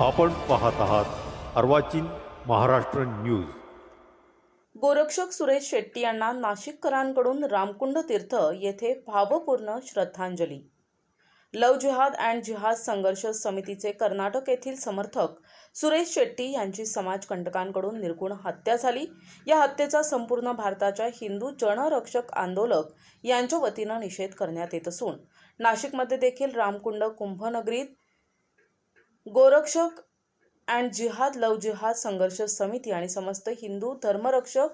आपण पाहत आहात अर्वाचीन महाराष्ट्र न्यूज. गोरक्षक सुरेश शेट्टी यांना नाशिककरांकडून रामकुंड तीर्थ येथे भावपूर्ण श्रद्धांजली. लव जिहाद अँड जिहाद संघर्ष समितीचे कर्नाटक येथील समर्थक सुरेश शेट्टी यांची समाजकंटकांकडून निर्गुण हत्या झाली. या हत्येचा संपूर्ण भारताच्या हिंदू जनरक्षक आंदोलक यांच्या वतीनं निषेध करण्यात येत असून नाशिकमध्ये देखील रामकुंड कुंभनगरीत गोरक्षक अँड जिहाद लव जिहाद संघर्ष समिती आणि समस्त हिंदू धर्मरक्षक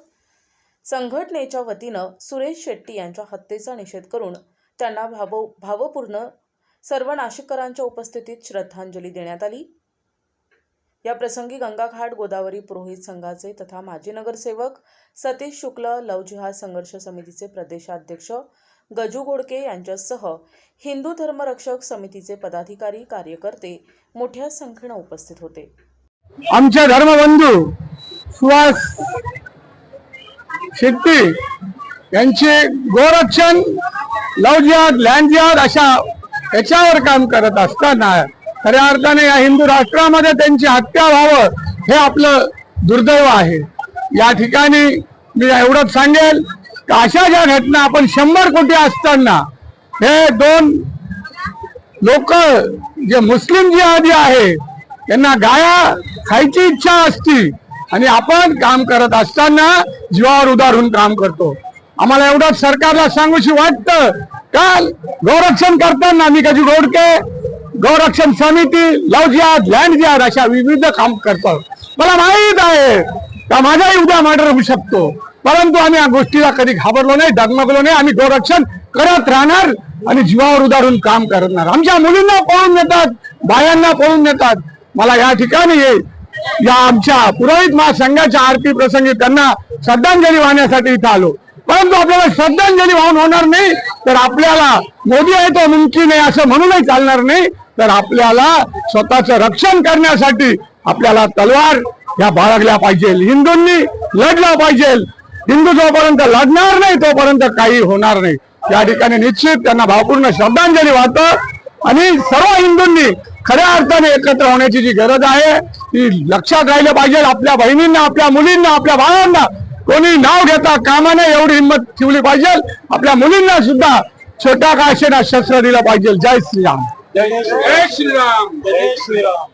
संघटनेच्या वतीनं सुरेश शेट्टी यांच्या हत्येचा निषेध करून त्यांना भाव भावपूर्ण सर्व नाशिककरांच्या उपस्थितीत श्रद्धांजली देण्यात आली. या प्रसंगी गंगाघाट गोदावरी पुरोहित संघाचे तथा माजी नगरसेवक सतीश शुक्ल लव जिहाद संघर्ष समितीचे प्रदेशाध्यक्ष गजू गोडके यांच्यासह हिंदू धर्मरक्षक समितीचे पदाधिकारी कार्यकर्ते मोठ्या संख्येनं उपस्थित होते. आमचे धर्मबंधू सुहास शेट्टी यांचे गोरक्षण लवजिहाद लँडजिहाद अशा याच्यावर काम करत असताना खऱ्या अर्थाने या हिंदू राष्ट्रामध्ये त्यांची हत्या व्हावं हे आपलं दुर्दैव आहे. या ठिकाणी मी एवढंच सांगेल अशा ज्या घटना आपण शंभर कोटी असताना हे दोन लोक जे मुस्लिम जे आधी आहे त्यांना गाया खायची इच्छा असती आणि आपण काम करत असताना जीवावर उदारून काम करतो. आम्हाला एवढंच सरकारला सांगूशी वाटतं काल गौरक्षण करताना मी कधी गोडके गौरक्षण समिती लव जिहाद लँड जिहाद अशा विविध काम करतो. मला माहीत आहे का माझाही उद्या मर्डर होऊ शकतो? परंतु आम्ही या गोष्टीला कधी घाबरलो नाही डगमगलो नाही. आम्ही गोरक्षण करत राहणार आणि जीवावर उदारून काम करणार. आमच्या मुलींना पळून नेतात बायांना पळून नेतात. मला या ठिकाणी या. आमच्या पुरोहित महासंघाच्या आरती प्रसंगी त्यांना श्रद्धांजली वाहण्यासाठी इथं आलो. परंतु आपल्याला श्रद्धांजली वाहून होणार नाही तर आपल्याला मोदी आहे तो मुमकिन आहे असं म्हणूनही चालणार नाही तर आपल्याला स्वतःचं रक्षण करण्यासाठी आपल्याला तलवार या बाळगल्या पाहिजे. हिंदूंनी लढला पाहिजे. हिंदू जोपर्यंत लढणार नाही तोपर्यंत काही होणार नाही. या ठिकाणी निश्चित त्यांना भावपूर्ण श्रद्धांजली वाहत आणि सर्व हिंदूंनी खऱ्या अर्थाने एकत्र होण्याची जी गरज आहे ती लक्षात राहिलं पाहिजे. आपल्या बहिणींना आपल्या मुलींना आपल्या बाळांना कोणी नाव घेता कामाने एवढी हिंमत ठेवली पाहिजे. आपल्या मुलींना सुद्धा छोटा काशेना शस्त्र दिलं पाहिजे. जय श्रीराम. जय श्रीराम. जय श्रीराम.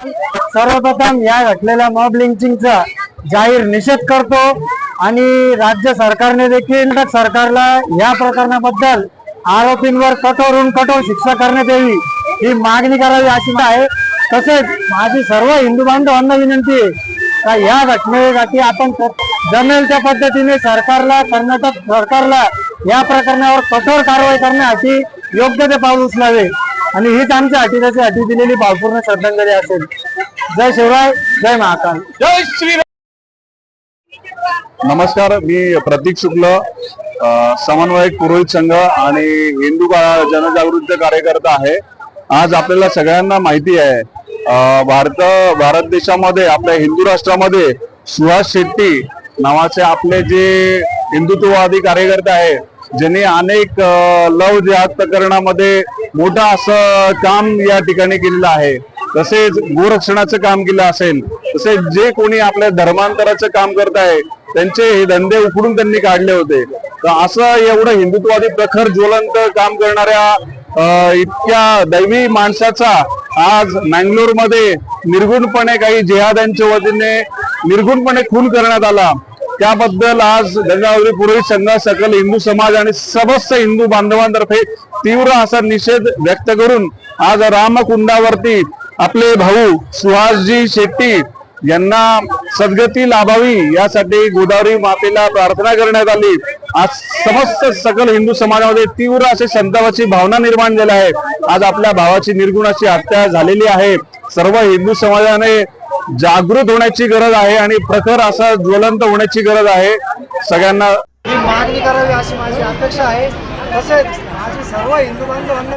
सर्वप्रथम या घटलेल्या मॉब लिंचिंगचा जाहीर निषेध करतो आणि राज्य सरकारने देखील सरकारला या प्रकरणाबद्दल आरोपींवर कठोरून कठोर शिक्षा करण्यात यावी ही मागणी करावी अशी आहे. तसेच माझी सर्व हिंदू बांधवांना विनंती आहे का या घटनेसाठी आपण जमेल त्या पद्धतीने सरकारला कर्नाटक सरकारला या प्रकरणावर कठोर कारवाई करण्यासाठी योग्य ते पाऊल उचलावे. आणि हीच आमच्या अटीसाठी दिलेली भावपूर्ण श्रद्धांजली असेल. जय शिवराय जय महाकाल. जय श्री नमस्कार मी प्रतीक शुक्ल समन्वयक पुरोहित संघ आणि हिंदू का- कार्यकर्ता आहे. आज आपल्याला सगळ्यांना माहिती आहे भारत भारत देशामध्ये आपल्या हिंदू राष्ट्रामध्ये सुहास शेट्टी नावाचे आपले जे हिंदुत्ववादी कार्यकर्ते आहेत ज्यांनी अनेक लव जिहाद प्रकरणामध्ये मोठं असं काम या ठिकाणी केलेलं आहे. तसेच गोरक्षणाचं काम केलं असेल तसेच जे कोणी आपल्या धर्मांतराचं काम करत आहे त्यांचे हे धंदे उकडून त्यांनी काढले होते. तर असं एवढं हिंदुत्ववादी प्रखर ज्वलंत काम करणाऱ्या इतक्या दैवी माणसाचा आज मँगलोरमध्ये निर्गुणपणे काही जिहाद्यांच्या वतीने निर्गुणपणे खून करण्यात आला. त्याबद्दल आज गंगावरी पुरोहित संघ सकल हिंदू समाज आणि समस्त हिंदू बांधवांतर्फे तीव्र असा निषेध व्यक्त करून आज रामकुंडावरती आपले भाऊ सुहासजी शेट्टी यांना सद्गती लाभावी यासाठी गोदावरी मातेला प्रार्थना करण्यात आली. आज समस्त सकल हिंदू समाजामध्ये तीव्र असे संतापाची भावना निर्माण झाली आहे. आज आपल्या भावाची निर्गुणाची हत्या झालेली आहे. सर्व हिंदू समाजाने जागृत होण्याची गरज आहे आणि प्रखर असा ज्वलंत होण्याची गरज आहे सगळ्यांना. ही मागणी करावी अशी माझी अपेक्षा आहे. तसेच माझी सर्व हिंदू बांधवांना